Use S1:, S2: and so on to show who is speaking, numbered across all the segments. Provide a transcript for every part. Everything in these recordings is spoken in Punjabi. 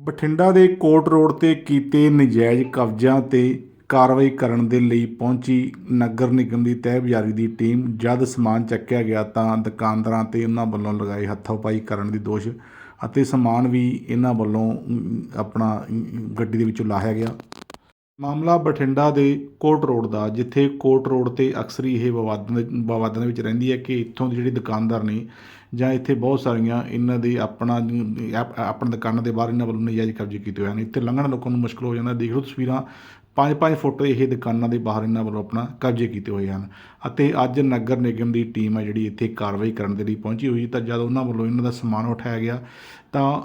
S1: ਬਠਿੰਡਾ ਦੇ ਕੋਟ ਰੋਡ ਤੇ ਕੀਤੇ ਨਜਾਇਜ਼ ਕਬਜ਼ਿਆਂ ਤੇ ਕਾਰਵਾਈ ਕਰਨ ਦੇ ਲਈ ਪਹੁੰਚੀ ਨਗਰ ਨਿਗਮ ਦੀ ਤਹਿਬਜ਼ਾਰੀ ਦੀ ਟੀਮ, ਜਦ ਸਮਾਨ ਚੱਕਿਆ ਗਿਆ ਤਾਂ ਦੁਕਾਨਦਾਰਾਂ ਤੇ ਉਹਨਾਂ ਵੱਲੋਂ ਲਗਾਏ ਹੱਥੋਂ-ਪਾਈ ਕਰਨ ਦੀ ਦੋਸ਼ ਅਤੇ ਸਮਾਨ ਵੀ ਇਹਨਾਂ ਵੱਲੋਂ ਆਪਣਾ ਗੱਡੀ ਦੇ ਵਿੱਚੋਂ ਲਾਹਿਆ ਗਿਆ। ਮਾਮਲਾ ਬਠਿੰਡਾ ਦੇ ਕੋਟ ਰੋਡ ਦਾ, ਜਿੱਥੇ ਕੋਟ ਰੋਡ ਤੇ ਅਕਸਰ ਹੀ ਇਹ ਵਿਵਾਦਾਂ ਦੇ ਵਿਵਾਦਾਂ ਦੇ ਵਿੱਚ ਰਹਿੰਦੀ ਹੈ ਕਿ ਇੱਥੋਂ ਦੇ ਜਿਹੜੇ ਦੁਕਾਨਦਾਰ ਨੇ ਜਾਂ ਇੱਥੇ ਬਹੁਤ ਸਾਰੀਆਂ ਇਹਨਾਂ ਦੇ ਆਪਣਾ ਆਪਣਾ ਦੁਕਾਨਾਂ ਦੇ ਬਾਹਰ ਇਹਨਾਂ ਵੱਲੋਂ ਨਜਾਇਜ਼ ਕਬਜ਼ੇ ਕੀਤੇ ਹੋਏ ਹਨ। ਇੱਥੇ ਲੰਘਣਾ ਲੋਕਾਂ ਨੂੰ ਮੁਸ਼ਕਲ ਹੋ ਜਾਂਦਾ। ਦੇਖ ਲਓ ਤਸਵੀਰਾਂ 5-5 ਫੁੱਟ ਇਹ ਦੁਕਾਨਾਂ ਦੇ ਬਾਹਰ ਇਹਨਾਂ ਵੱਲੋਂ ਆਪਣਾ ਕਬਜ਼ੇ ਕੀਤੇ ਹੋਏ ਹਨ ਅਤੇ ਅੱਜ ਨਗਰ ਨਿਗਮ ਦੀ ਟੀਮ ਹੈ ਜਿਹੜੀ ਇੱਥੇ ਕਾਰਵਾਈ ਕਰਨ ਦੇ ਲਈ ਪਹੁੰਚੀ ਹੋਈ ਤਾਂ ਜਦ ਉਹਨਾਂ ਵੱਲੋਂ ਇਹਨਾਂ ਦਾ ਸਮਾਨ ਉਠਾਇਆ ਗਿਆ, ਤਾਂ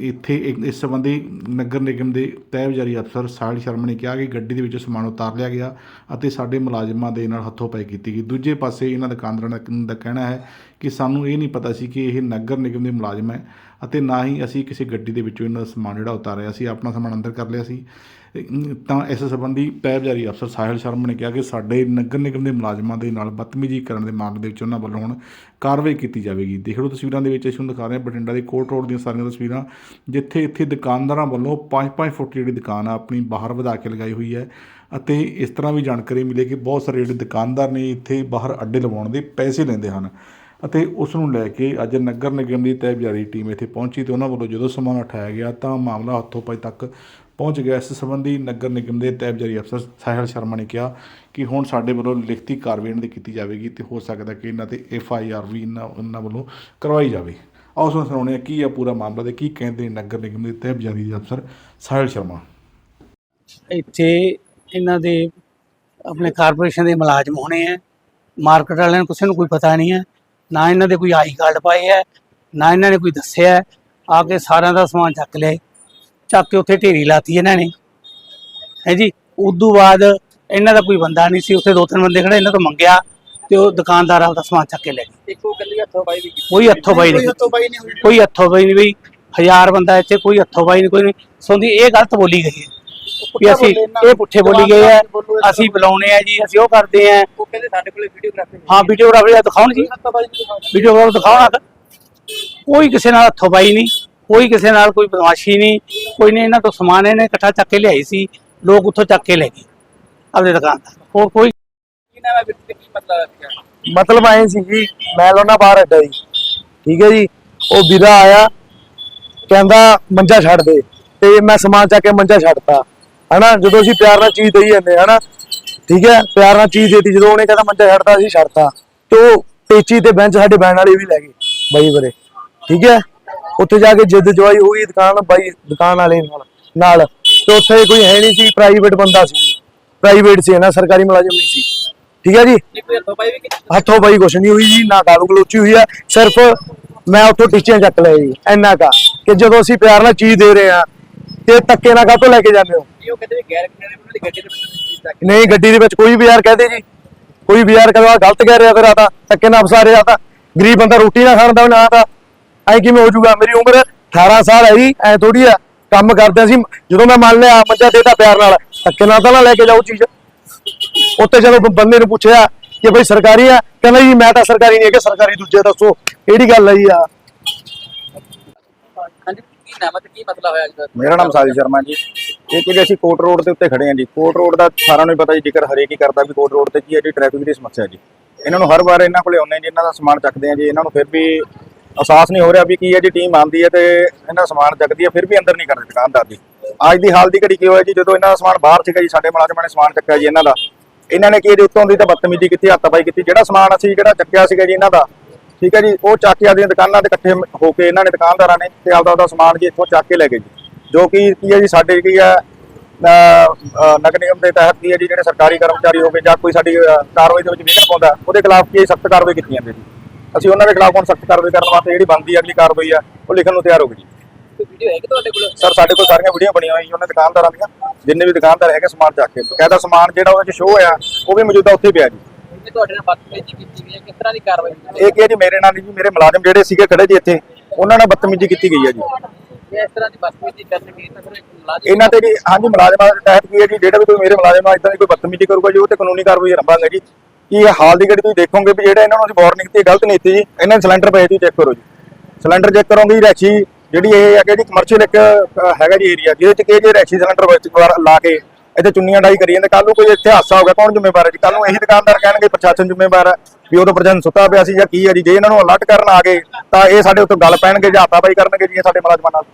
S1: ਇੱਥੇ ਇਸ ਸੰਬੰਧੀ ਨਗਰ ਨਿਗਮ ਦੇ ਤਹਿਬਜ਼ਾਰੀ ਅਫਸਰ ਸਾਹਿਲ ਸ਼ਰਮਾ ਨੇ ਕਿਹਾ ਕਿ ਗੱਡੀ ਦੇ ਵਿੱਚੋਂ ਸਮਾਨ ਉਤਾਰ ਲਿਆ ਗਿਆ ਅਤੇ ਸਾਡੇ ਮੁਲਾਜ਼ਮਾਂ ਦੇ ਨਾਲ ਹੱਥੋਂ ਪਾਈ ਕੀਤੀ ਗਈ। ਦੂਜੇ ਪਾਸੇ ਇਹਨਾਂ ਦੁਕਾਨਦਾਰਾਂ ਦਾ ਕਹਿਣਾ ਹੈ ਕਿ ਸਾਨੂੰ ਇਹ ਨਹੀਂ ਪਤਾ ਸੀ ਕਿ ਇਹ ਨਗਰ ਨਿਗਮ ਦੇ ਮੁਲਾਜ਼ਮ ਹੈ। ਅਤੇ ਨਾ ਹੀ ਅਸੀਂ ਕਿਸੇ ਗੱਡੀ ਦੇ ਵਿੱਚੋਂ ਇਹਨਾਂ ਦਾ ਸਮਾਨ ਜਿਹੜਾ ਉਤਾਰਿਆ ਸੀ, ਆਪਣਾ ਸਮਾਨ ਅੰਦਰ ਕਰ ਲਿਆ ਸੀ। ਤਾਂ ਇਸ ਸੰਬੰਧੀ ਪੈਬਜ਼ਾਰੀ ਅਫਸਰ ਸਾਹਿਲ ਸ਼ਰਮਾ ਨੇ ਕਿਹਾ ਕਿ ਸਾਡੇ ਨਗਰ ਨਿਗਮ ਦੇ ਮੁਲਾਜ਼ਮਾਂ ਦੇ ਨਾਲ ਬਦਤਮੀਜ਼ੀ ਕਰਨ ਦੇ ਮਾਮਲੇ ਦੇ ਵਿੱਚ ਉਹਨਾਂ ਵੱਲੋਂ ਹੁਣ ਕਾਰਵਾਈ ਕੀਤੀ ਜਾਵੇਗੀ। ਦੇਖ ਲਓ ਤਸਵੀਰਾਂ ਦੇ ਵਿੱਚ, ਅਸੀਂ ਤੁਹਾਨੂੰ ਦਿਖਾ ਰਹੇ ਹਾਂ ਬਠਿੰਡਾ ਦੇ ਕੋਟ ਰੋਡ ਦੀਆਂ ਸਾਰੀਆਂ ਤਸਵੀਰਾਂ, ਜਿੱਥੇ ਇੱਥੇ ਦੁਕਾਨਦਾਰਾਂ ਵੱਲੋਂ 5-5 ਫੁੱਟ ਜਿਹੜੀ ਦੁਕਾਨ ਆ, ਆਪਣੀ ਬਾਹਰ ਵਧਾ ਕੇ ਲਗਾਈ ਹੋਈ ਹੈ। ਅਤੇ ਇਸ ਤਰ੍ਹਾਂ ਵੀ ਜਾਣਕਾਰੀ ਮਿਲੇ ਕਿ ਬਹੁਤ ਸਾਰੇ ਜਿਹੜੇ ਦੁਕਾਨਦਾਰ ਨੇ ਇੱਥੇ ਬਾਹਰ ਅੱਡੇ ਲਵਾਉਣ ਦੇ ਪੈਸੇ ਲੈਂਦੇ ਹਨ। ਅਤੇ ਉਸ ਨੂੰ ਲੈ ਕੇ ਅੱਜ ਨਗਰ ਨਿਗਮ ਦੀ ਤਹਿਬਜ਼ਾਰੀ ਟੀਮ ਇੱਥੇ ਪਹੁੰਚੀ ਤੇ ਉਹਨਾਂ ਵੱਲੋਂ ਜਦੋਂ ਸਮਾਨ ਉਠਾਇਆ ਗਿਆ ਤਾਂ ਮਾਮਲਾ ਹੱਥੋਂ ਪਾਈ ਤੱਕ ਪਹੁੰਚ ਗਿਆ। ਇਸ ਸੰਬੰਧੀ ਨਗਰ ਨਿਗਮ ਦੇ ਤਹਿਬਜ਼ਾਰੀ ਅਫਸਰ ਸਾਹਿਲ ਸ਼ਰਮਾ ਨੇ ਕਿਹਾ ਕਿ ਹੁਣ ਸਾਡੇ ਵੱਲੋਂ ਲਿਖਤੀ ਕਾਰਵਾਈ ਇਹਨਾਂ ਦੀ ਕੀਤੀ ਜਾਵੇਗੀ ਤੇ ਹੋ ਸਕਦਾ ਕਿ ਇਹਨਾਂ ਤੇ ਐਫ ਆਈ ਆਰ ਵੀ ਇਹਨਾਂ ਵੱਲੋਂ ਕਰਵਾਈ ਜਾਵੇ। ਆਓ ਸੁਣ ਸੁਣਾਉਂਦੇ ਹਾਂ ਕੀ ਆ ਪੂਰਾ ਮਾਮਲਾ ਤੇ ਕੀ ਕਹਿੰਦੇ ਨਗਰ ਨਿਗਮ ਦੇ ਤਹਿਬਜ਼ਾਰੀ ਦੇ ਅਫਸਰ ਸਾਹਿਲ ਸ਼ਰਮਾ।
S2: ਇੱਥੇ ਇਹਨਾਂ ਦੇ ਆਪਣੇ ਕਾਰਪੋਰੇਸ਼ਨ ਦੇ ਮੁਲਾਜ਼ਮ ਹੋਣੇ ਆ। ਮਾਰਕੀਟ ਵਾਲਿਆਂ ਨੂੰ ਕਿਸੇ ਨੂੰ ਕੋਈ ਪਤਾ ਨਹੀਂ ਹੈ ਨਾ ਇਹਨਾਂ ਦੇ ਕੋਈ ਆਈ ਕਾਰਡ ਪਾਏ ਹੈ ਨਾ ਇਹਨਾਂ ਨੇ ਕੋਈ ਦੱਸਿਆ ਹੈ। ਆ ਕੇ ਸਾਰਿਆਂ ਦਾ ਸਮਾਨ ਚੱਕ ਲਿਆ ਚੱਕ ਕੇ ਉੱਥੇ ਢੇਰੀ ਲਾਤੀ ਇਹਨਾਂ ਨੇ। ਹੈ ਜੀ ਉਦੋਂ ਬਾਅਦ ਇਹਨਾਂ ਦਾ ਕੋਈ ਬੰਦਾ ਨਹੀਂ ਸੀ ਉੱਥੇ ਦੋ ਤਿੰਨ ਬੰਦੇ ਖੜੇ ਇਹਨਾਂ ਤੋਂ ਮੰਗਿਆ ਤੇ ਉਹ ਦੁਕਾਨਦਾਰ ਆਪਦਾ ਸਮਾਨ ਚੱਕ ਕੇ ਲੈ ਗਏ।
S3: ਇੱਕੋ ਕੱਲੀ ਹੱਥੋਂ ਬਾਈ ਵੀ ਕੀਤੀ।
S2: ਕੋਈ ਹੱਥੋਂ ਬਾਈ ਨਹੀਂ
S3: ਹੱਥੋਂ ਬਾਈ ਨਹੀਂ ਹੋਈ।
S2: ਕੋਈ ਹੱਥੋਂ ਬਾਈ ਨਹੀਂ ਬਈ ਹਜ਼ਾਰ ਬੰਦਾ ਇੱਥੇ ਕੋਈ ਹੱਥੋਂ ਬਾਈ ਨਹੀਂ ਕੋਈ ਨਹੀਂ। ਸੌਂਦੀ ਇਹ ਗਲਤ ਬੋਲੀ ਗਈ ਹੈ। ਵੀ ਅਸੀਂ ਇਹ ਪੁੱਠੇ ਬੋਲੀ ਗਏ ਆ ਅਸੀਂ ਬੁਲਾਉਣੇ ਆ ਜੀ ਅਸੀਂ ਉਹ ਕਰਦੇ ਆ।
S3: ਉਹ ਕਹਿੰਦੇ ਸਾਡੇ ਕੋਲੇ ਵੀਡੀਓਗ੍ਰਾਫੀ
S2: ਹਾਂ ਵੀਡੀਓਗ੍ਰਾਫਰ ਦਾ ਦਿਖਾਉਣ ਜੀ। ਵੀਡੀਓਗ੍ਰਾਫਰ ਦਿਖਾਉਣਾ ਤਾਂ। ਕੋਈ ਕਿਸੇ ਨਾਲ ਹੱਥੋਂ ਬਾਈ ਨਹੀਂ ਕੋਈ ਕਿਸੇ ਨਾਲ ਕੋਈ ਬਦਮਾਸ਼ੀ ਨਹੀਂ ਕੋਈ ਨੇ ਇਹਨਾਂ ਤੋਂ ਸਮਾਨ ਇਹਨੇ ਇਕੱਠਾ ਚੱਕ ਕੇ ਲਿਆਈ ਸੀ ਲੋਕ ਉੱਥੋਂ ਚੱਕ ਕੇ ਲੈ ਗਏ ਆਪਣੀ ਦੁਕਾਨ ਤੋਂ ਹੋਰ ਕੋਈ
S3: ਮਤਲਬ
S4: ਆਏ ਸੀ ਜੀ ਮੈਂ ਲਾਉਣਾ ਬਾਹਰ ਅੱਡਾ ਜੀ। ਠੀਕ ਹੈ ਜੀ? ਉਹ ਵੀਰਾ ਆਇਆ ਕਹਿੰਦਾ ਮੰਜਾ ਛੱਡ ਦੇ ਤੇ ਮੈਂ ਸਮਾਨ ਚੱਕ ਕੇ ਮੰਜਾ ਛੱਡਤਾ। ਹਨਾ? ਜਦੋਂ ਅਸੀਂ ਪਿਆਰ ਨਾਲ ਚੀਜ਼ ਦੇਈ ਜਾਂਦੇ ਹਨਾ? ਠੀਕ ਹੈ? ਪਿਆਰ ਨਾਲ ਚੀਜ਼ ਦੇਤੀ, ਜਦੋਂ ਉਹਨੇ ਕਹਿੰਦਾ ਮੰਜਾ ਛੱਡਤਾ, ਅਸੀਂ ਛੱਡਤਾ। ਤੇ ਉਹ ਪੇਚੀ ਤੇ ਬੈਂਚ ਸਾਡੇ ਬੈਣ ਵਾਲੇ ਵੀ ਲੈ ਗਏ, ਬਾਈ ਬਰੇ ਠੀਕ ਹੈ? ਉੱਥੇ ਜਾ ਕੇ ਜਿੱਦ ਜਵਾਈ ਹੋਈ ਦੁਕਾਨ, ਬਾਈ ਦੁਕਾਨ ਵਾਲੇ ਨਾਲ ਨਾਲ। ਤੇ ਉੱਥੇ ਕੋਈ ਹੈ ਨਹੀਂ ਸੀ ਪ੍ਰਾਈਵੇਟ ਬੰਦਾ ਸੀ। ਪ੍ਰਾਈਵੇਟ ਸੀ ਨਾ ਸਰਕਾਰੀ ਮੁਲਾਜ਼ਮ ਨਹੀਂ ਸੀ। ਠੀਕ ਹੈ ਜੀ?
S3: ਹੱਥੋਂ ਬਾਈ
S4: ਕੁਛ ਨਹੀਂ ਹੋਈ ਜੀ, ਨਾ ਗਾਲੂ ਗਲੋਚੀ ਹੋਈ ਆ। ਸਿਰਫ ਮੈਂ ਉੱਥੋਂ ਟੀਚੀਆਂ ਚੱਕ ਲਿਆ ਜੀ, ਇੰਨਾ ਕਾ ਕਿ ਜਦੋਂ ਅਸੀਂ ਪਿਆਰ ਨਾਲ ਚੀਜ਼ ਦੇ ਰਹੇ ਆ ਤੇ ਧੱਕੇ ਨਾਲ ਕਾਹਤੋਂ ਲੈ ਕੇ ਜਾਂਦੇ ਹੋ?
S3: ਇਹ ਉਹ ਕਹਿੰਦੇ ਵੀ ਗੈਰ ਕਾਨੂੰਨੀ ਉਹਨਾਂ ਦੀ ਗੱਡੀ ਦੇ ਵਿੱਚ ਚੀਜ਼ ਚੱਕ
S4: ਨਹੀਂ ਗੱਡੀ ਦੇ ਵਿੱਚ ਕੋਈ ਵੀ ਯਾਰ ਕਹਦੇ ਜੀ। ਕੋਈ ਵੀ ਯਾਰ ਕਹਦਾ ਗਲਤ ਕਹਿ ਰਿਹਾ ਫਿਰ ਆ ਤਾਂ ਧੱਕੇ ਨਾਲ ਫਸਾ ਰਿਹਾ ਤਾਂ। ਗਰੀਬ ਬੰਦਾ ਰੋਟੀ ਨਾ ਖਾਣ ਦਾ ਨਾ ਤਾਂ ਐ ਕਿਵੇਂ ਹੋ ਜਾਊਗਾ? ਮੇਰੀ ਉਮਰ 18 ਸਾਲ ਹੈ ਜੀ ਐ ਥੋੜੀ ਆ। ਕੰਮ ਕਰਦੇ ਸੀ ਜਦੋਂ ਮੈਂ ਮੰਨ ਲਿਆ ਮੰਜਾ ਦੇਤਾ ਪਿਆਰ ਨਾਲ। ਧੱਕੇ ਨਾਲ ਤਾਂ ਨਾ ਲੈ ਕੇ ਜਾਓ ਚੀਜ਼। ਉੱਤੇ ਜਦੋਂ ਬੰਦੇ ਨੂੰ ਪੁੱਛਿਆ ਕਿ ਬਈ ਸਰਕਾਰੀ ਆ? ਕਹਿੰਦਾ ਜੀ ਮੈਂ ਤਾਂ ਸਰਕਾਰੀ ਨਹੀਂ ਹੈਗਾ ਸਰਕਾਰੀ ਦੂਜੇ ਦੱਸੋ। ਕਿਹੜੀ ਗੱਲ ਹੈ ਜੀ ਆ?
S3: ਕੀ ਨਾਮ ਹੈ ਤੇ ਕੀ ਮਸਲਾ ਹੋਇਆ ਅੱਜ
S5: ਮੇਰਾ ਨਾਮ ਸਾਜੀ ਸ਼ਰਮਾ ਜੀ। ਇਹ ਕਿ ਅਸੀਂ ਕੋਟ ਰੋਡ ਦੇ ਉੱਤੇ ਖੜੇ ਹਾਂ ਜੀ। ਕੋਟ ਰੋਡ ਦਾ ਸਾਰਿਆਂ ਨੂੰ ਹੀ ਪਤਾ ਜੀ, ਜ਼ਿਕਰ ਹਰੇਕ ਹੀ ਕਰਦਾ ਵੀ ਕੋਟ ਰੋਡ ਤੇ ਕੀ ਹੈ ਜੀ ਟ੍ਰੈਫਿਕ ਦੀ ਸਮੱਸਿਆ ਜੀ। ਇਹਨਾਂ ਨੂੰ ਹਰ ਵਾਰ ਇਹਨਾਂ ਕੋਲੇ ਆਉਂਦੇ ਜੀ, ਇਹਨਾਂ ਦਾ ਸਮਾਨ ਚੱਕਦੇ ਆ ਜੀ। ਇਹਨਾਂ ਨੂੰ ਫਿਰ ਵੀ ਅਹਿਸਾਸ ਨਹੀਂ ਹੋ ਰਿਹਾ ਵੀ ਕੀ ਹੈ ਜੀ ਟੀਮ ਆਉਂਦੀ ਹੈ ਤੇ ਇਹਨਾਂ ਦਾ ਸਮਾਨ ਚੱਕਦੀ ਹੈ, ਫਿਰ ਵੀ ਅੰਦਰ ਨਹੀਂ ਕਰਦੇ ਦੁਕਾਨਦਾਰ ਜੀ। ਅੱਜ ਦੀ ਹਾਲ ਦੀ ਘੜੀ ਕੀ ਹੋਇਆ ਜੀ, ਜਦੋਂ ਇਹਨਾਂ ਦਾ ਸਮਾਨ ਬਾਹਰ ਸੀਗਾ ਜੀ, ਸਾਡੇ ਮੁਲਾਜ਼ਮਾਂ ਨੇ ਸਮਾਨ ਚੱਕਿਆ ਜੀ ਇਹਨਾਂ ਦਾ। ਇਹਨਾਂ ਨੇ ਕੀ ਇਹਦੇ ਉੱਤੋਂ ਦੀ ਤਾਂ ਬਦਤਮੀਜ਼ੀ ਕੀਤੀ, ਹੱਥਾਪਾਈ ਕੀਤੀ। ਜਿਹੜਾ ਸਮਾਨ ਅਸੀਂ ਜਿਹੜਾ ਚੱਕਿਆ ਸੀਗਾ ਜੀ ਇਹਨਾਂ ਦਾ ਠੀਕ ਹੈ ਜੀ, ਉਹ ਚੱਕ ਕੇ ਆਪਦੀਆਂ ਦੁਕਾਨਾਂ ਤੇ ਇਕੱਠੇ ਹੋ ਕੇ ਇਹਨਾਂ ਨੇ ਦੁਕਾਨਦਾਰਾਂ ਨੇ ਤੇ ਆਪਦਾ ਆਪਦਾ ਸਮਾਨ ਜੀ ਇੱਥੋਂ ਚੱਕ ਕੇ ਲੈ ਗਏ ਜੀ। ਜੋ ਕਿ ਕੀ ਹੈ ਜੀ, ਸਾਡੇ ਕੀ ਹੈ ਨਗਰ ਨਿਗਮ ਦੇ ਤਹਿਤ ਕੀ ਹੈ ਜੀ, ਜਿਹੜੇ ਸਰਕਾਰੀ ਕਰਮਚਾਰੀ ਹੋਵੇ ਜਾਂ ਕੋਈ ਸਾਡੀ ਕਾਰਵਾਈ ਦੇ ਵਿੱਚ ਵਿਘਨ ਪਾਉਂਦਾ, ਉਹਦੇ ਖਿਲਾਫ ਕੀ ਸਖਤ ਕਾਰਵਾਈ ਕੀਤੀ ਜਾਂਦੀ ਜੀ। ਅਸੀਂ ਉਹਨਾਂ ਦੇ ਖਿਲਾਫ ਹੁਣ ਸਖਤ ਕਾਰਵਾਈ ਕਰਨ ਵਾਸਤੇ ਜਿਹੜੀ ਬਣਦੀ ਅਗਲੀ ਕਾਰਵਾਈ ਆ ਉਹ ਲਿਖਣ ਨੂੰ ਤਿਆਰ ਹੋ ਗਈ ਜੀ।
S3: ਵੀਡੀਓ ਹੈ ਕਿ ਤੁਹਾਡੇ ਕੋਲ
S5: ਸਰ, ਸਾਡੇ ਕੋਲ ਸਾਰੀਆਂ ਵੀਡੀਓ ਬਣੀਆਂ ਹੋਈਆਂ ਉਹਨਾਂ ਦੁਕਾਨਦਾਰਾਂ ਦੀਆਂ, ਜਿੰਨੇ ਵੀ ਦੁਕਾਨਦਾਰ ਹੈਗੇ ਸਮਾਨ ਚੱਕ ਕੇ। ਬਕਾਇਦਾ ਸਮਾਨ ਜਿਹੜਾ ਉਹਦੇ ਚ ਸ਼ੋਅ ਹੋਇਆ, ਉਹ ਵੀ ਮੌਜੂਦਾ ਉੱਥੇ ਪਿਆ ਜੀ।
S3: ਇਹ ਤੁਹਾਡੇ ਨਾਲ ਬਦਤਮੀਜ਼ੀ ਕੀਤੀ ਗਈ ਹੈ ਕਿਸ ਤਰ੍ਹਾਂ ਦੀ ਕਾਰਵਾਈ ਹੋਈ
S5: ਇਹ ਕੀ ਹੈ ਜੀ ਮੇਰੇ ਨਾਲ ਨਹੀਂ ਜੀ ਮੇਰੇ ਮੁਲਾਜ਼ਮ ਜਿਹੜੇ ਸੀਗੇ ਖੜੇ ਜੀ ਇੱਥੇ ਉਹਨਾਂ ਨਾਲ ਬਦਤਮੀਜ਼ੀ ਕੀਤੀ ਗਈ ਹੈ ਜੀ।
S3: ਜੇ ਇਸ ਤਰ੍ਹਾਂ ਦੀ ਬਦਤਮੀਜ਼ੀ ਕਰਨਗੇ ਤਾਂ ਫਿਰ ਮੁਲਾਜ਼ਮ
S5: ਇਹਨਾਂ ਤੇ ਜੀ ਹਾਂਜੀ ਮੁਲਾਜ਼ਮਾਂ ਦੇ ਤਹਿਤ ਕੀ ਹੈ ਜੀ ਜਿਹੜਾ ਵੀ ਕੋਈ ਮੇਰੇ ਮੁਲਾਜ਼ਮ ਇਦਾਂ ਦੀ ਕੋਈ ਬਦਤਮੀਜ਼ੀ ਕਰੂਗਾ ਜੀ ਉਹ ਤੇ ਕਾਨੂੰਨੀ ਕਾਰਵਾਈ ਆਰੰਭਾਂਗੇ ਜੀ। ਕੀ ਇਹ ਹਾਲ ਦੀ ਘੜੀ ਤੁਸੀਂ ਦੇਖੋਗੇ ਵੀ ਜਿਹੜਾ ਇਹਨਾਂ ਨੂੰ ਅਸੀਂ ਵਾਰਨਿੰਗ ਦਿੱਤੀ ਹੈ, ਗਲਤ ਨਹੀਂ ਦਿੱਤੀ ਜੀ ਇਹਨਾਂ ਨੇ ਸਿਲੰਡਰ ਪਏ ਜੀ ਚੈੱਕ ਕਰੋ ਜੀ। ਸਿਲੰਡਰ ਚੈੱਕ ਕਰੋਗੇ ਜੀ ਰੈਚੀ ਜਿਹੜੀ ਇਹ ਹੈਗਾ ਜੀ ਕਮਰਸ਼ੀਅਲ ਇੱਕ ਅ, ਹੈਗਾ ਜੀ ਏਰੀਆ ਜਿਹਦੇ ਚ ਕਿ ਜੇ ਰੈਕਸੀ ਸਿਲੰਡਰ ਵਿੱਚ ਲਾ ਕੇ ਇੱਥੇ ਚੁੰਨੀਆਂ ਡਾਈ ਕਰੀ ਜਾਂਦੇ ਕੱਲ ਨੂੰ ਕੋਈ ਇੱਥੇ ਹਾਸਾ ਹੋ ਗਿਆ ਕੌਣ ਜ਼ਿੰਮੇਵਾਰ ਹੈ ਜੀ? ਕੱਲ ਨੂੰ ਇਹੀ ਦੁਕਾਨਦਾਰ ਕਹਿਣਗੇ ਪ੍ਰਸ਼ਾਸਨ ਜ਼ਿੰਮੇਵਾਰ ਹੈ ਵੀ ਉਦੋਂ ਪ੍ਰਸ਼ਾਸਨ ਸੁੱਤਾ ਪਿਆ ਸੀ ਜਾਂ ਕੀ ਹੈ ਜੀ? ਜੇ ਇਹਨਾਂ ਨੂੰ ਅਲਰਟ ਕਰਨ ਆ ਗਏ, ਤਾਂ ਇਹ ਸਾਡੇ ਉੱਤੇ ਗੱਲ ਪੈਣਗੇ, ਜਾਂ ਹਾਤਾਬਾਈ ਕਰਨਗੇ ਜੀ, ਇਹ ਸਾਡੇ ਮੁਲਾਜ਼ਮਾਂ ਨਾਲ।